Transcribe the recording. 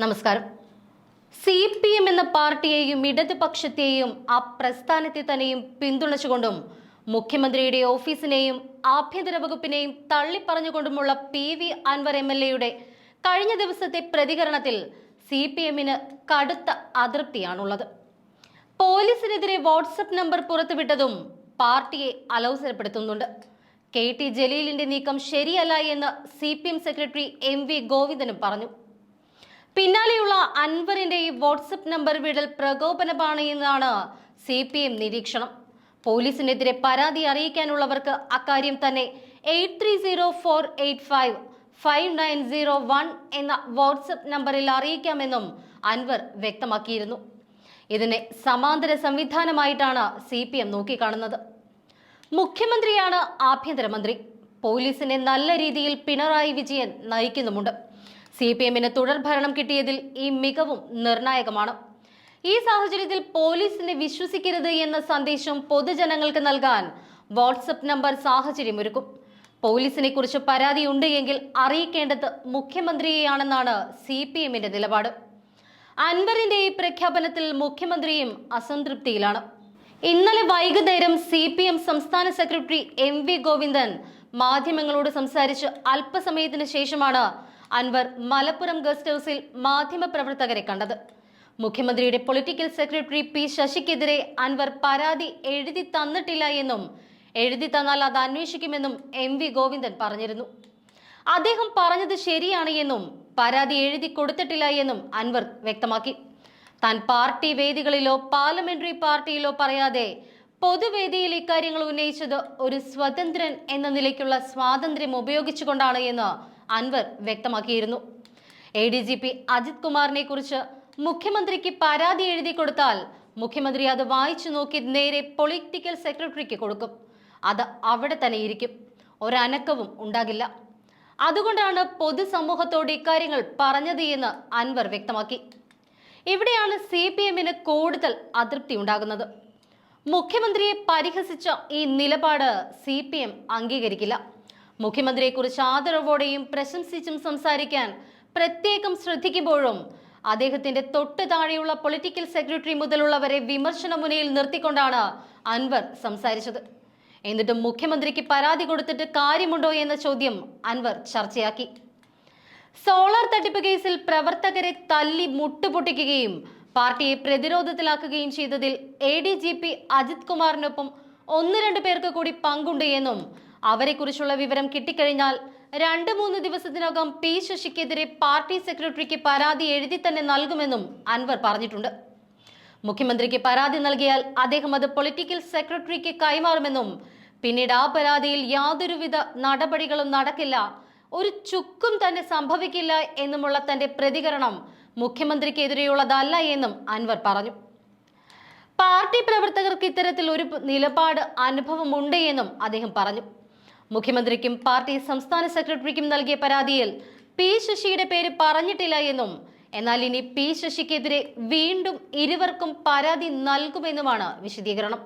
നമസ്കാരം. C P M എന്ന പാർട്ടിയെയും ഇടതുപക്ഷത്തെയും ആ പ്രസ്ഥാനത്തെ തന്നെയും പിന്തുണച്ചുകൊണ്ടും മുഖ്യമന്ത്രിയുടെ ഓഫീസിനെയും ആഭ്യന്തര വകുപ്പിനെയും തള്ളിപ്പറഞ്ഞുകൊണ്ടുമുള്ള P V Anwar M L എയുടെ കഴിഞ്ഞ ദിവസത്തെ പ്രതികരണത്തിൽ സി പി എമ്മിന് കടുത്ത അതൃപ്തിയാണുള്ളത്. പോലീസിനെതിരെ വാട്സപ്പ് നമ്പർ പുറത്തുവിട്ടതും പാർട്ടിയെ അലോസരപ്പെടുത്തുന്നുണ്ട്. കെ ടി ജലീലിന്റെ നീക്കം ശരിയല്ല എന്ന് C P M secretary M V ഗോവിന്ദനും പറഞ്ഞു. പിന്നാലെയുള്ള അൻവറിന്റെ ഈ വാട്സപ്പ് നമ്പർ വിടൽ പ്രകോപനമാണ് എന്നാണ് സി പി എം നിരീക്ഷണം. പോലീസിനെതിരെ പരാതി അറിയിക്കാനുള്ളവർക്ക് അക്കാര്യം തന്നെ eight three zero four eight five five nine zero one എന്ന വാട്സപ്പ് നമ്പറിൽ അറിയിക്കാമെന്നും അൻവർ വ്യക്തമാക്കിയിരുന്നു. ഇതിനെ സമാന്തര സംവിധാനമായിട്ടാണ് സി പി എം നോക്കിക്കാണുന്നത്. മുഖ്യമന്ത്രിയാണ് ആഭ്യന്തരമന്ത്രി. പോലീസിനെ നല്ല രീതിയിൽ പിണറായി വിജയൻ നയിക്കുന്നുമുണ്ട്. സി പി എമ്മിന് തുടർ ഭരണം കിട്ടിയതിൽ ഈ മികവും നിർണായകമാണ്. ഈ സാഹചര്യത്തിൽ പോലീസിനെ വിശ്വസിക്കരുത് എന്ന സന്ദേശം പൊതുജനങ്ങൾക്ക് നൽകാൻ വാട്സപ്പ് നമ്പർ സാഹചര്യമൊരുക്കും. പോലീസിനെ കുറിച്ച് പരാതിയുണ്ട് എങ്കിൽ അറിയിക്കേണ്ടത് മുഖ്യമന്ത്രിയെയാണെന്നാണ് സി പി എമ്മിന്റെ നിലപാട്. അൻവറിന്റെ ഈ പ്രഖ്യാപനത്തിൽ മുഖ്യമന്ത്രിയും അസംതൃപ്തിയിലാണ്. ഇന്നലെ വൈകുന്നേരം സി പി എം സംസ്ഥാന സെക്രട്ടറി എം വി ഗോവിന്ദൻ മാധ്യമങ്ങളോട് സംസാരിച്ച് അല്പസമയത്തിന് ശേഷമാണ് അൻവർ മലപ്പുറം ഗസ്റ്റ് ഹൌസിൽ മാധ്യമപ്രവർത്തകരെ കണ്ടത്. മുഖ്യമന്ത്രിയുടെ പൊളിറ്റിക്കൽ സെക്രട്ടറി പി ശശിക്കെതിരെ അൻവർ പരാതി എഴുതി തന്നിട്ടില്ല എന്നും എഴുതി തന്നാൽ അത് അന്വേഷിക്കുമെന്നും എം വി ഗോവിന്ദൻ പറഞ്ഞിരുന്നു. അദ്ദേഹം പറഞ്ഞത് ശരിയാണ് എന്നും പരാതി എഴുതി കൊടുത്തിട്ടില്ല എന്നും അൻവർ വ്യക്തമാക്കി. താൻ പാർട്ടി വേദികളിലോ പാർലമെന്ററി പാർട്ടിയിലോ പറയാതെ പൊതുവേദിയിൽ ഇക്കാര്യങ്ങൾ ഉന്നയിച്ചത് ഒരു സ്വതന്ത്രൻ എന്ന നിലയ്ക്കുള്ള സ്വാതന്ത്ര്യം ഉപയോഗിച്ചുകൊണ്ടാണ് എന്ന് അൻവർ വ്യക്തമാക്കിയിരുന്നു. A D G P Ajith കുമാറിനെ കുറിച്ച് മുഖ്യമന്ത്രിക്ക് പരാതി എഴുതി കൊടുത്താൽ മുഖ്യമന്ത്രി അത് വായിച്ചു നോക്കി നേരെ പൊളിറ്റിക്കൽ സെക്രട്ടറിക്ക് കൊടുക്കും. അത് അവിടെ തന്നെ ഇരിക്കും. ഒരനക്കവും ഉണ്ടാകില്ല. അതുകൊണ്ടാണ് പൊതുസമൂഹത്തോട് ഇക്കാര്യങ്ങൾ പറഞ്ഞത് എന്ന് അൻവർ വ്യക്തമാക്കി. ഇവിടെയാണ് സി പി എമ്മിന് കൂടുതൽ അതൃപ്തി ഉണ്ടാകുന്നത്. മുഖ്യമന്ത്രിയെ പരിഹസിച്ച ഈ നിലപാട് സി പി എം അംഗീകരിക്കില്ല. മുഖ്യമന്ത്രിയെക്കുറിച്ച് ആദരവോടെയും പ്രശംസിച്ചും സംസാരിക്കാൻ പ്രത്യേകം ശ്രദ്ധിക്കുമ്പോഴും അദ്ദേഹത്തിന്റെ തൊട്ട് താഴെയുള്ള പൊളിറ്റിക്കൽ സെക്രട്ടറി മുതലുള്ളവരെ വിമർശന മുനയിൽ നിർത്തിക്കൊണ്ടാണ് അൻവർ സംസാരിച്ചത്. എന്നിട്ടും മുഖ്യമന്ത്രിക്ക് പരാതി കൊടുത്തിട്ട് കാര്യമുണ്ടോ എന്ന ചോദ്യം അൻവർ ചർച്ചയാക്കി. സോളാർ തട്ടിപ്പ് കേസിൽ പ്രവർത്തകരെ തല്ലി മുട്ടുപൊട്ടിക്കുകയും പാർട്ടിയെ പ്രതിരോധത്തിലാക്കുകയും ചെയ്തതിൽ A D G P Ajith കുമാറിനൊപ്പം ഒന്ന് രണ്ട് പേർക്ക് കൂടി പങ്കുണ്ട് എന്നും അവരെക്കുറിച്ചുള്ള വിവരം കിട്ടിക്കഴിഞ്ഞാൽ രണ്ട് മൂന്ന് ദിവസത്തിനകം പി ശശിക്കെതിരെ പാർട്ടി സെക്രട്ടറിക്ക് പരാതി എഴുതി തന്നെ നൽകുമെന്നും അൻവർ പറഞ്ഞിട്ടുണ്ട്. മുഖ്യമന്ത്രിക്ക് പരാതി നൽകിയാൽ അദ്ദേഹം അത് പൊളിറ്റിക്കൽ സെക്രട്ടറിക്ക് കൈമാറുമെന്നും പിന്നീട് ആ പരാതിയിൽ യാതൊരുവിധ നടപടികളും നടക്കില്ല ഒരു ചുക്കും തന്നെ സംഭവിക്കില്ല എന്നുമുള്ള തന്റെ പ്രതികരണം മുഖ്യമന്ത്രിക്കെതിരെയുള്ളതല്ല എന്നും അൻവർ പറഞ്ഞു. പാർട്ടി പ്രവർത്തകർക്ക് ഇത്തരത്തിൽ ഒരു നിലപാട് അനുഭവമുണ്ട് എന്നും അദ്ദേഹം പറഞ്ഞു. മുഖ്യമന്ത്രിക്കും പാർട്ടി സംസ്ഥാന സെക്രട്ടറിക്കും നൽകിയ പരാതിയിൽ പി ശശിയുടെ പേര് പറഞ്ഞിട്ടില്ല എന്നും എന്നാൽ ഇനി പി ശശിക്കെതിരെ വീണ്ടും ഇരുവർക്കും പരാതി നൽകുമെന്നുമാണ് വിശദീകരണം.